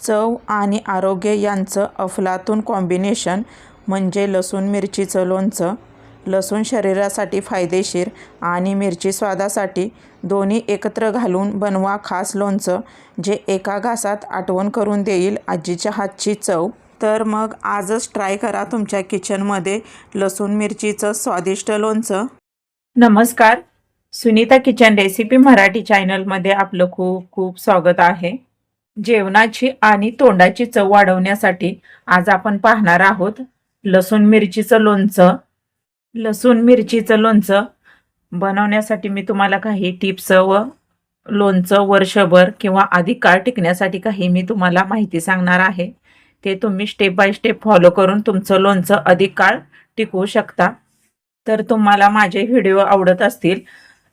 चव आणि आरोग्य यांचं अफलातून कॉम्बिनेशन म्हणजे लसूण मिरचीचं लोणचं. लसूण शरीरासाठी फायदेशीर आणि मिरची स्वादासाठी दोन्ही एकत्र घालून बनवा खास लोणचं जे एका घासात आठवण करून देईल आजीच्या हातची चव. तर मग आजच ट्राय करा तुमच्या किचनमध्ये लसूण मिरचीचं स्वादिष्ट लोणचं. नमस्कार सुनीता किचन रेसिपी मराठी चॅनलमध्ये आपलं खूप खूप स्वागत आहे. जेवणाची आणि तोंडाची चव वाढवण्यासाठी आज आपण पाहणार आहोत लसूण मिरचीचं लोणचं. लसूण मिरचीचं लोणचं बनवण्यासाठी मी तुम्हाला काही टिप्स व लोणचं वर्षभर किंवा अधिक काळ टिकण्यासाठी काही मी तुम्हाला माहिती सांगणार आहे. ते तुम्ही स्टेप बाय स्टेप फॉलो करून तुमचं लोणचं अधिक काळ टिकवू शकता. तर तुम्हाला माझे व्हिडिओ आवडत असतील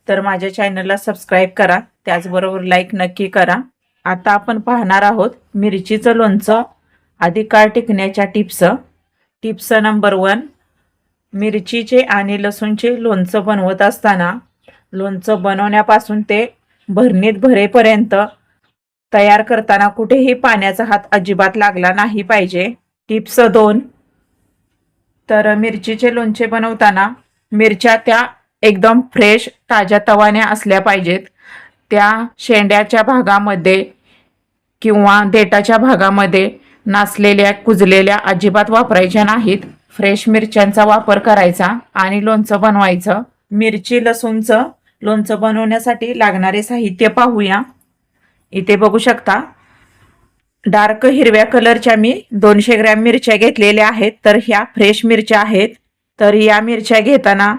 तर माझ्या चॅनलला सबस्क्राईब करा. त्याचबरोबर लाईक नक्की करा. आता आपण पाहणार आहोत मिरचीचं लोणचं अधिकार काळ टिकण्याच्या टिप्स. टिप्स नंबर वन मिरचीचे आणि लसूणचे लोणचं बनवत असताना लोणचं बनवण्यापासून ते भरणीत भरेपर्यंत तयार करताना कुठेही पाण्याचा हात अजिबात लागला नाही पाहिजे. टिप्स दोन तर मिरचीचे लोणचे बनवताना मिरच्या त्या एकदम फ्रेश ताज्या तवान्या असल्या पाहिजेत. त्या शेंड्याच्या भागामध्ये किंवा देठाच्या भागामध्ये नासलेल्या कुजलेल्या अजिबात वापरायच्या नाहीत. फ्रेश मिरच्यांचा वापर करायचा आणि लोणचं बनवायचं. मिरची लसूणचं लोणचं बनवण्यासाठी लागणारे साहित्य पाहूया. इथे बघू शकता डार्क हिरव्या कलरच्या मी दोनशे ग्रॅम मिरच्या घेतलेल्या आहेत. तर ह्या फ्रेश मिरच्या आहेत. तर या मिरच्या घेताना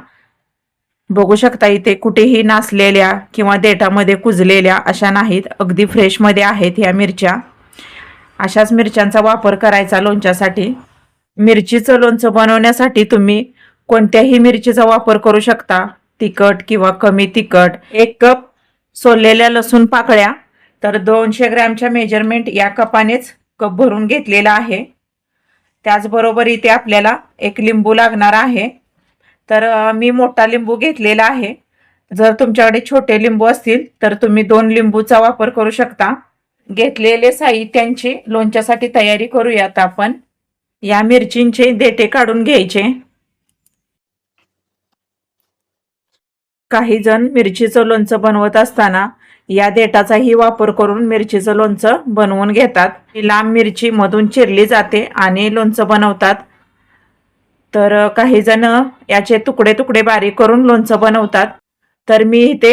बघू शकता इथे कुठेही नासलेल्या किंवा देठामध्ये कुजलेल्या अशा नाहीत. अगदी फ्रेशमध्ये आहेत ह्या मिरच्या. अशाच मिरच्यांचा वापर करायचा लोणच्यासाठी. मिरचीचं लोणचं बनवण्यासाठी तुम्ही कोणत्याही मिरचीचा वापर करू शकता. तिखट किंवा कमी तिखट. एक कप सोललेल्या लसूण पाकळ्या तर दोनशे ग्रॅमच्या मेजरमेंट या कपानेच कप भरून घेतलेला आहे. त्याचबरोबर इथे आपल्याला एक लिंबू लागणार आहे. तर मी मोठा लिंबू घेतलेला आहे. जर तुमच्याकडे छोटे लिंबू असतील तर तुम्ही दोन लिंबूचा वापर करू शकता. घेतलेले साहित्यांची लोणच्यासाठी तयारी करूयात आपण. या मिरचींचे देठे काढून घ्यायचे. काही जण मिरचीचं लोणचं बनवत असताना या देठाचाही वापर करून मिरचीचं लोणचं बनवून घेतात. लांब मिरची मधून चिरली जाते आणि लोणचं बनवतात. तर काही जण याचे तुकडे तुकडे बारीक करून लोणचं बनवतात. तर मी इथे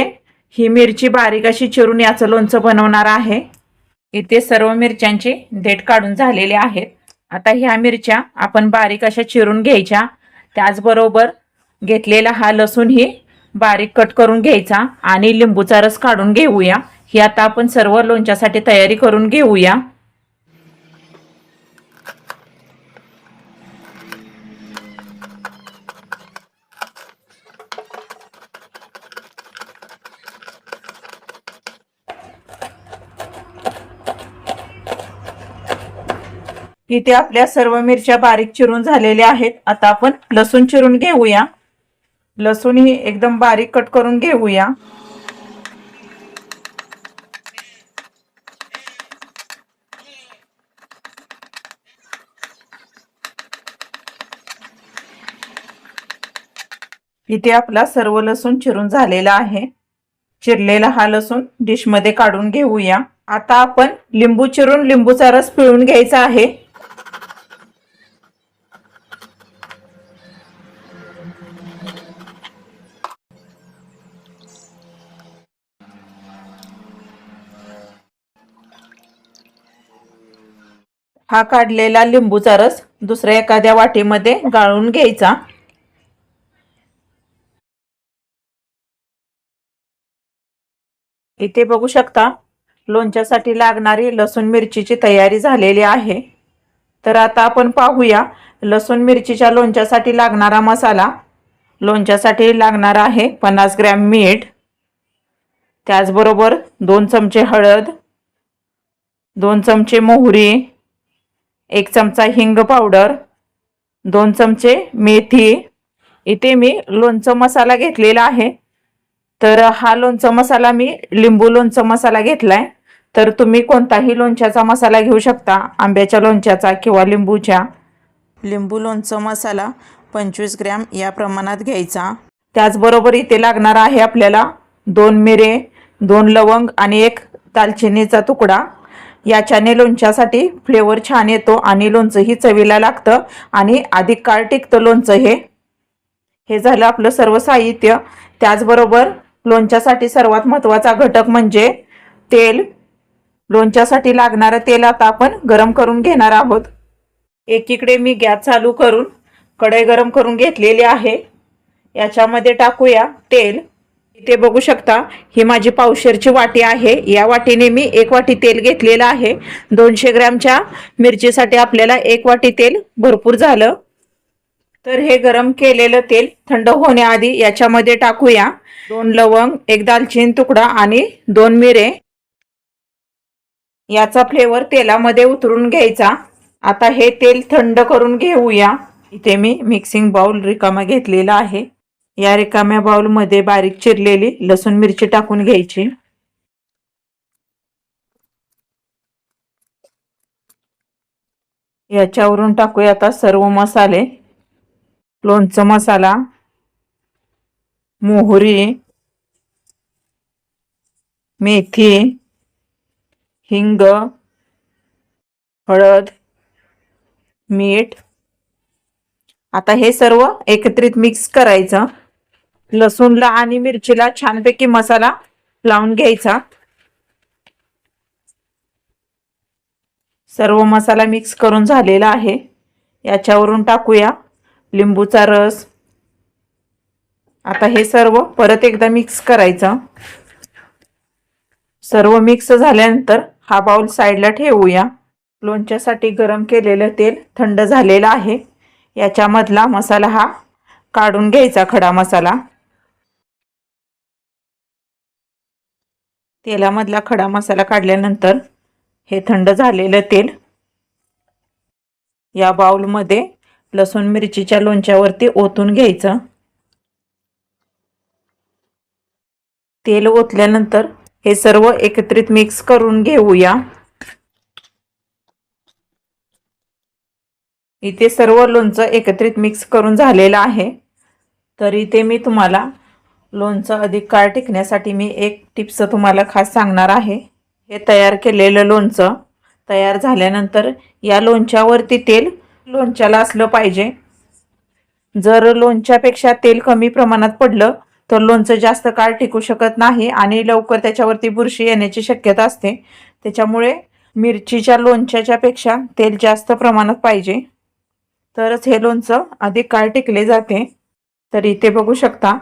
ही मिरची बारीक अशी चिरून याचं लोणचं बनवणार आहे. इथे सर्व मिरच्यांची देठ काढून झालेले आहेत. आता ह्या मिरच्या आपण बारीक अशा चिरून घ्यायच्या. त्याचबरोबर घेतलेला हा लसूणही बारीक कट करून घ्यायचा आणि लिंबूचा रस काढून घेऊया. ही आता आपण सर्व लोणच्यासाठी तयारी करून घेऊया. इथे आपल्या सर्व मिरच्या बारीक चिरून झालेल्या आहेत. आता आपण लसूण चिरून घेऊया. लसूण ही एकदम बारीक कट करून घेऊया. इथे आपला सर्व लसूण चिरून झालेला आहे. चिरलेला हा लसूण डिशमध्ये काढून घेऊया. आता आपण लिंबू चिरून लिंबूचा रस पिळून घ्यायचा आहे. हा काढलेला लिंबूचा रस दुसऱ्या एखाद्या वाटीमध्ये गाळून घ्यायचा. इथे बघू शकता लोणच्यासाठी लागणारी लसूण मिरचीची तयारी झालेली आहे. तर आता आपण पाहूया लसूण मिरचीच्या लोणच्यासाठी लागणारा मसाला. लोणच्यासाठी लागणार आहे पन्नास ग्रॅम मीठ. त्याचबरोबर दोन चमचे हळद, दोन चमचे मोहरी, एक चमचा हिंग पावडर, दोन चमचे मेथी. इथे मी लोणचं मसाला घेतलेला आहे. तर हा लोणचं मसाला मी लिंबू लोणचं मसाला घेतला आहे तर तुम्ही कोणताही लोणच्याचा मसाला घेऊ शकता आंब्याच्या लोणच्याचा किंवा लिंबूच्या लिंबू लोणचं मसाला पंचवीस ग्रॅम या प्रमाणात घ्यायचा. त्याचबरोबर इथे लागणार आहे आपल्याला दोन मिरे दोन लवंग आणि एक दालचिनीचा तुकडा. याच्याने लोणच्यासाठी फ्लेवर छान येतो आणि लोणचंही चवीला लागतं आणि अधिक काळ टिकतं लोणचं हे. हे झालं आपलं सर्व साहित्य. त्याचबरोबर लोणच्यासाठी सर्वात महत्त्वाचा घटक म्हणजे तेल. लोणच्यासाठी लागणारं तेल आता आपण गरम करून घेणार आहोत. एकीकडे मी गॅस चालू करून कढई गरम करून घेतलेली आहे. याच्यामध्ये टाकूया तेल. इथे बघू शकता ही माझी पावशेरची वाटी आहे. या वाटीने मी एक वाटी तेल घेतलेलं आहे. दोनशे ग्रॅमच्या मिरचीसाठी आपल्याला एक वाटी तेल भरपूर झालं. तर हे गरम केलेलं तेल थंड होण्याआधी याच्यामध्ये टाकूया. दोन लवंग एक दालचिनी तुकडा आणि दोन मिरे. याचा फ्लेवर तेलामध्ये उतरून घ्यायचा. आता हे तेल थंड करून घेऊया. इथे मी मिक्सिंग बाउल रिकामा घेतलेला आहे. या रिकाम्या बाउलमध्ये बारीक चिरलेली लसूण मिरची टाकून घ्यायची. याच्यावरून टाकूया आता सर्व मसाले. लोणचं मसाला मोहरी मेथी हिंग हळद मीठ आता हे सर्व एकत्रित मिक्स करायचं. लसूणला आणि मिरचीला छानपैकी मसाला लावून घ्यायचा. सर्व मसाला मिक्स करून झालेला आहे. याच्यावरून टाकूया लिंबूचा रस. आता हे सर्व परत एकदा मिक्स करायचं. सर्व मिक्स झाल्यानंतर हा बाउल साईडला ठेवूया. लोणच्यासाठी गरम केलेलं तेल थंड झालेलं आहे. याच्यामधला मसाला हा काढून घ्यायचा खडा मसाला. तेलामधला खडा मसाला काढल्यानंतर हे थंड झालेलं तेल या बाउलमध्ये लसूण मिरचीच्या लोणच्यावरती ओतून घ्यायचं. तेल ओतल्यानंतर हे सर्व एकत्रित मिक्स करून घेऊया. इथे सर्व लोणचं एकत्रित मिक्स करून झालेलं आहे. तर इथे मी तुम्हाला लोणचं अधिक काळ टिकण्यासाठी मी एक टिप्स तुम्हाला खास सांगणार आहे. हे तयार केलेलं लोणचं तयार झाल्यानंतर या लोणच्यावरती तेल लोणच्याला असलं पाहिजे. जर लोणच्यापेक्षा तेल कमी प्रमाणात पडलं तर लोणचं जास्त काळ टिकू शकत नाही आणि लवकर त्याच्यावरती बुरशी येण्याची शक्यता असते. त्याच्यामुळे मिरचीच्या लोणच्याच्यापेक्षा तेल जास्त प्रमाणात पाहिजे. तरच हे लोणचं अधिक काळ टिकले जाते. तर इथे बघू शकता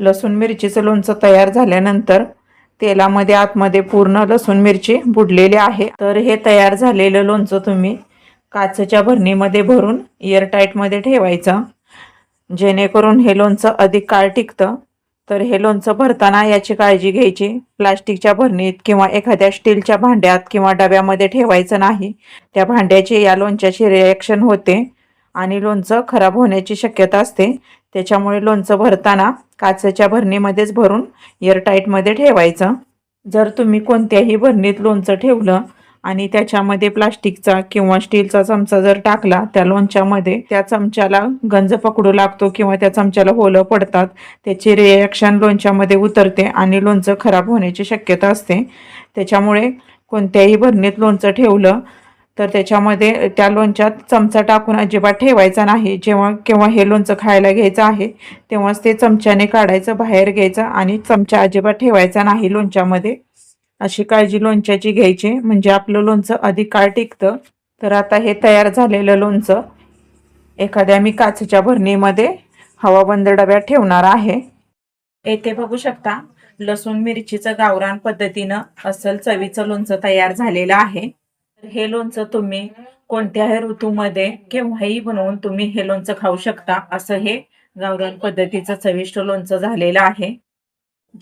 लसूण मिरचीचं लोणचं तयार झाल्यानंतर तेलामध्ये आतमध्ये पूर्ण लसूण मिरची बुडलेली आहे. तर हे तयार झालेलं लोणचं तुम्ही काचेच्या भरणीमध्ये भरून एअरटाईटमध्ये ठेवायचं. जेणेकरून हे लोणचं अधिक काळ टिकतं. तर हे लोणचं भरताना याची काळजी घ्यायची. प्लास्टिकच्या भरणीत किंवा एखाद्या स्टीलच्या भांड्यात किंवा डब्यामध्ये ठेवायचं नाही. त्या भांड्याची या लोणच्याची रिॲक्शन होते. आणि लोणचं खराब होण्याची शक्यता असते. त्याच्यामुळे लोणचं भरताना काचेच्या भरणीमध्येच भरून एअरटाईटमध्ये ठेवायचं. जर तुम्ही कोणत्याही भरणीत लोणचं ठेवलं आणि त्याच्यामध्ये प्लास्टिकचा किंवा स्टीलचा चमचा जर टाकला त्या लोणच्यामध्ये त्या चमच्याला गंज पकडू लागतो किंवा त्या चमच्याला होलं पडतात त्याची रिॲक्शन लोणच्यामध्ये उतरते आणि लोणचं खराब होण्याची शक्यता असते. त्याच्यामुळे कोणत्याही भरणीत लोणचं ठेवलं तर त्याच्यामध्ये त्या लोणच्यात चमचा टाकून अजिबात ठेवायचा नाही. जेव्हा केव्हा हे लोणचं खायला घ्यायचं आहे तेव्हाच ते चमच्याने काढायचं बाहेर घ्यायचं आणि चमचा अजिबात ठेवायचा नाही लोणच्यामध्ये. अशी काळजी लोणच्याची घ्यायची. म्हणजे आपलं लोणचं अधिक काळ टिकतं. तर आता हे तयार झालेलं लोणचं एखाद्या मी काचेच्या भरणीमध्ये हवाबंद डब्यात ठेवणार आहे. येथे बघू शकता लसूण मिरचीचं गावरान पद्धतीनं असल चवीचं लोणचं तयार झालेलं आहे. हे लोणचं तुम्ही कोणत्याही ऋतूमध्ये केव्हाही बनवून तुम्ही हे लोणचं खाऊ शकता असं हे गावरान पद्धतीचं चविष्ट लोणचं झालेलं आहे.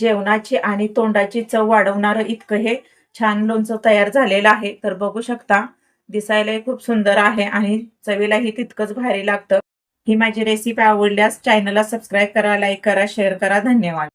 जेवणाची आणि तोंडाची चव वाढवणारं इतकं हे छान लोणचं तयार झालेलं आहे. तर बघू शकता दिसायलाही खूप सुंदर आहे आणि चवीलाही तितकंच भारी लागतं. ही माझी रेसिपी आवडल्यास चॅनलला सबस्क्राईब करा लाईक करा शेअर करा. धन्यवाद.